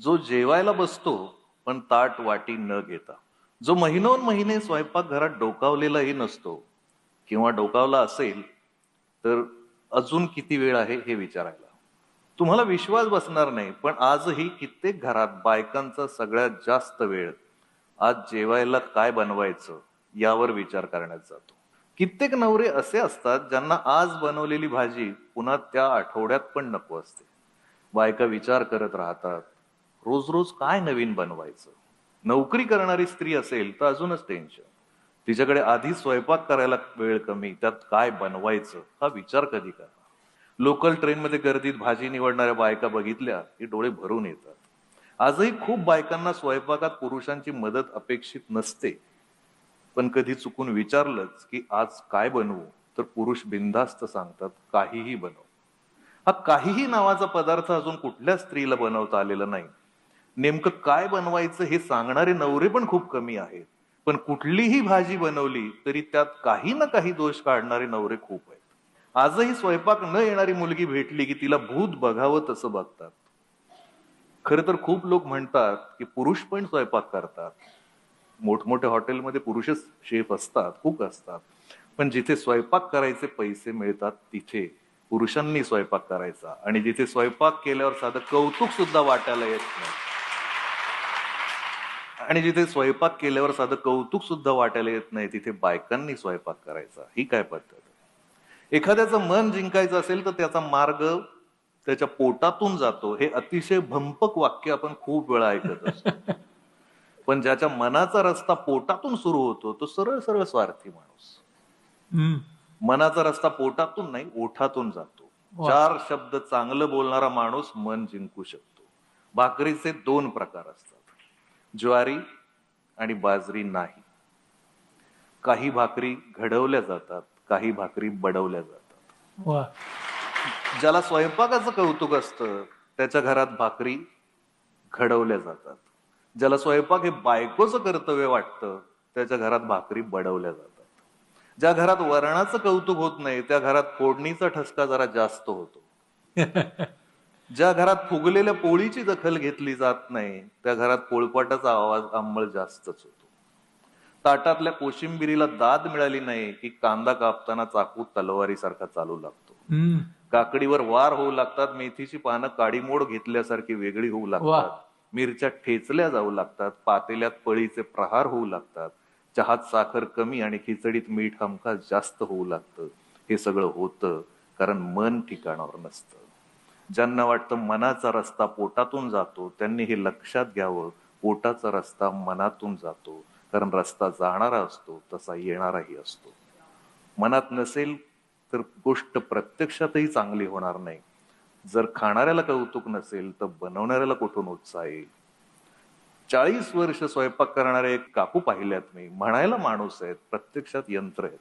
जो जेवायला बसतो पण ताट वाटी न घेता. जो महिनोन महिने स्वयंपाकघरात डोकावलेलाही नसतो किंवा डोकावला असेल तर अजून किती वेळ आहे हे विचारायला. तुम्हाला विश्वास बसणार नाही पण आजही कित्येक घरात बायकांचा सगळ्यात जास्त वेळ आज जेवायला काय बनवायचं यावर विचार करण्यात जातो. कित्येक नवरे असे असतात ज्यांना आज बनवलेली भाजी पुन्हा त्या आठवड्यात पण नको असते. बायका विचार करत राहतात रोज रोज काय नवीन बनवायचं? नोकरी करणारी स्त्री असेल तर अजूनच टेन्शन तिच्याकडे आधी स्वयंपाक करायला वेळ कमी त्यात काय बनवायचं हा विचार कधी करा. लोकल ट्रेनमध्ये गर्दीत भाजी निवडणाऱ्या बायका बघितल्या की डोळे भरून येतात. आजही खूप बायकांना स्वयंपाकात पुरुषांची मदत अपेक्षित नसते. पण कधी चुकून विचारलंच की आज काय बनवू? तर पुरुष बिनधास्त सांगतात काहीही बनव. हा काहीही नावाचा पदार्थ अजून कुठल्या स्त्रीला बनवता आलेला नाही. नेमकं काय बनवायचं हे सांगणारे नवरे पण खूप कमी आहेत. पण कुठलीही भाजी बनवली तरी त्यात काही ना काही दोष काढणारे नवरे खूप आहेत. आजही स्वयंपाक न येणारी मुलगी भेटली की तिला भूत बघावं तसं बघतात. खर तर खूप लोक म्हणतात की पुरुष पण स्वयंपाक करतात. मोठमोठ्या हॉटेलमध्ये पुरुषच शेफ असतात कुक असतात. पण जिथे स्वयंपाक करायचे पैसे मिळतात तिथे पुरुषांनी स्वयंपाक करायचा. आणि जिथे स्वयंपाक केल्यावर साधं कौतुक सुद्धा वाटायला येत नाही. आणि जिथे स्वयंपाक केल्यावर साधं कौतुक सुद्धा वाटायला येत नाही तिथे बायकांनी स्वयंपाक करायचा. ही काय पद्धत आहे? एखाद्याचं मन जिंकायचं असेल तर त्याचा मार्ग त्याच्या पोटातून जातो. हे अतिशय भंपक वाक्य आपण खूप वेळा ऐकत असतो. पण ज्याच्या मनाचा रस्ता पोटातून सुरू होतो तो सरळ सरळ स्वार्थी माणूस. मनाचा रस्ता पोटातून नाही ओठातून जातो. चार शब्द चांगलं बोलणारा माणूस मन जिंकू शकतो. भाकरीचे दोन प्रकार असतात. ज्वारी आणि बाजरी नाही. काही भाकरी घडवल्या जातात काही भाकरी बडवल्या जातात. ज्याला स्वयंपाकाचं कौतुक असतं त्याच्या घरात भाकरी घडवल्या जातात. ज्याला स्वयंपाक हे बायकोचं कर्तव्य वाटतं त्याच्या घरात भाकरी बडवल्या जातात. ज्या घरात वरणाचं कौतुक होत नाही त्या घरात फोडणीचा ठसका जरा जास्त होतो. ज्या घरात फुगलेल्या पोळीची दखल घेतली जात नाही त्या घरात पोळपाटाचा आवाज अंमळ जास्तच होतो. ताटातल्या कोशिंबिरीला दाद मिळाली नाही की कांदा कापताना चाकू तलवारीसारखा चालू लागतो. काकडीवर वार होऊ लागतात मेथीची पानं काडीमोड घेतल्यासारखी वेगळी होऊ. लागतात. मिरच्या ठेचल्या जाऊ लागतात पातेल्यात पळीचे प्रहार होऊ लागतात. चहात साखर कमी आणि खिचडीत मीठ हमखास जास्त होऊ लागतं. हे सगळं होतं कारण मन ठिकाणावर नसतं. ज्यांना वाटतं मनाचा रस्ता पोटातून जातो त्यांनी हे लक्षात घ्यावं पोटाचा रस्ता मनातून जातो. कारण रस्ता जाणारा असतो तसा येणाराही असतो. मनात नसेल तर गोष्ट प्रत्यक्षातही चांगली होणार नाही. जर खाणाऱ्याला कौतुक नसेल तर बनवणाऱ्याला कुठून उत्साह येईल? चाळीस वर्ष स्वयंपाक करणारे एक काकू पाहिल्यात मी. म्हणायला माणूस आहेत प्रत्यक्षात यंत्र आहेत.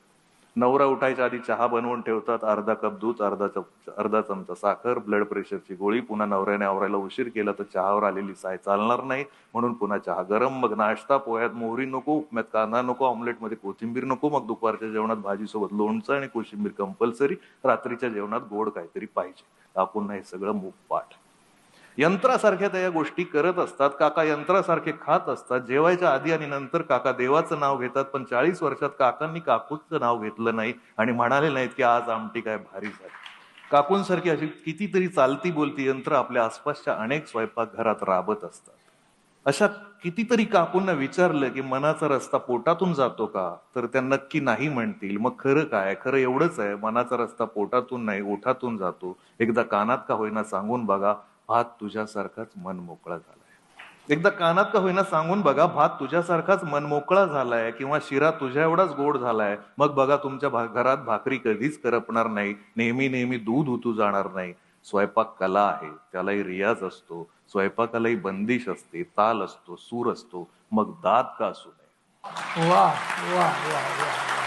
नवरा उठायच्या आधी चहा बनवून ठेवतात अर्धा कप दूध अर्धा चम- अर्धा चमचा साखर ब्लड प्रेशरची गोळी पुन्हा नवऱ्याने आवरायला उशीर केला तर चहावर आलेली साय चालणार नाही म्हणून पुन्हा चहा गरम मग नाश्ता पोह्यात मोहरी नको उपम्यात कांदा नको ऑमलेटमध्ये कोथिंबीर नको मग दुपारच्या जेवणात भाजीसोबत लोणचं आणि कोशिंबीर कंपल्सरी रात्रीच्या जेवणात गोड काहीतरी पाहिजे. आपण हे सगळं मूग पाठ. यंत्रासारख्या त्या या गोष्टी करत असतात. काका यंत्रासारखे खात असतात. जेवायच्या आधी आणि नंतर काका देवाचं नाव घेतात पण चाळीस वर्षात काकांनी काकूचं नाव घेतलं नाही आणि म्हणाले नाहीत की आज आमटी काय भारी झाली. काकूंसारखी अशी कितीतरी चालती बोलती यंत्र आपल्या आसपासच्या अनेक स्वयंपाकघरात राबत असतात. अशा कितीतरी काकूंना विचारलं की मनाचा रस्ता पोटातून जातो का? तर त्या नक्की नाही म्हणतील. मग खरं काय? खरं एवढंच आहे. मनाचा रस्ता पोटातून नाही ओठातून जातो. एकदा कानात का होईना सांगून बघा. भात तुझ्यासारखाच मन मोकळा झालाय. एकदा कानात का होईना सांगून बघा भात तुझ्यासारखाच मन मोकळा झालाय किंवा शिरा तुझ्या एवढाच गोड झालाय मग बघा तुमच्या घरात भाकरी कधीच करपणार नाही नेहमी नेहमी दूध उतू जाणार नाही. स्वयंपाक कला आहे त्यालाही रियाज असतो स्वयंपाकालाही बंदिश असते ताल असतो सूर असतो मग दात का असू नये? वा वा वा वा.